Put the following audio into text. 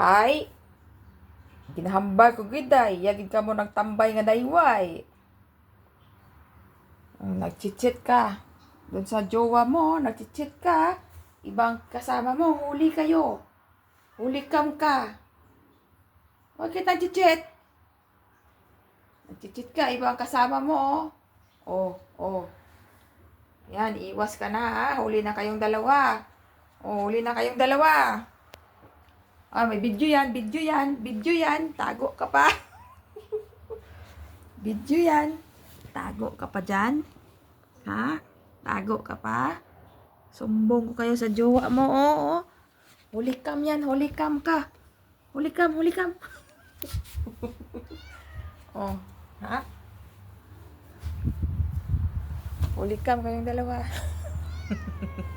Hay. Ginahambal ko giday. Yagid ka mo nagtambay nga dayway. Mm, Nagchitchit ka. Doon sa jowa mo, nagchitchit ka. Ibang kasama mo, huli kayo. Huli kam ka. Huwag kitang chitchit. Nagchitchit ka, ibang kasama mo. Oh, oh. Yan, iwas ka na ha. Huli na kayong dalawa. Oh, huli na kayong dalawa. Ah, may video yan, video yan, video yan. Tago ka pa. video yan. Tago ka pa dyan. Ha? Tago ka pa. Sumbong ko kayo sa jowa mo, oo. Oh, Huli cam yan, huli cam ka. Huli cam, huli cam. oh, ha? Huli cam kayong dalawa.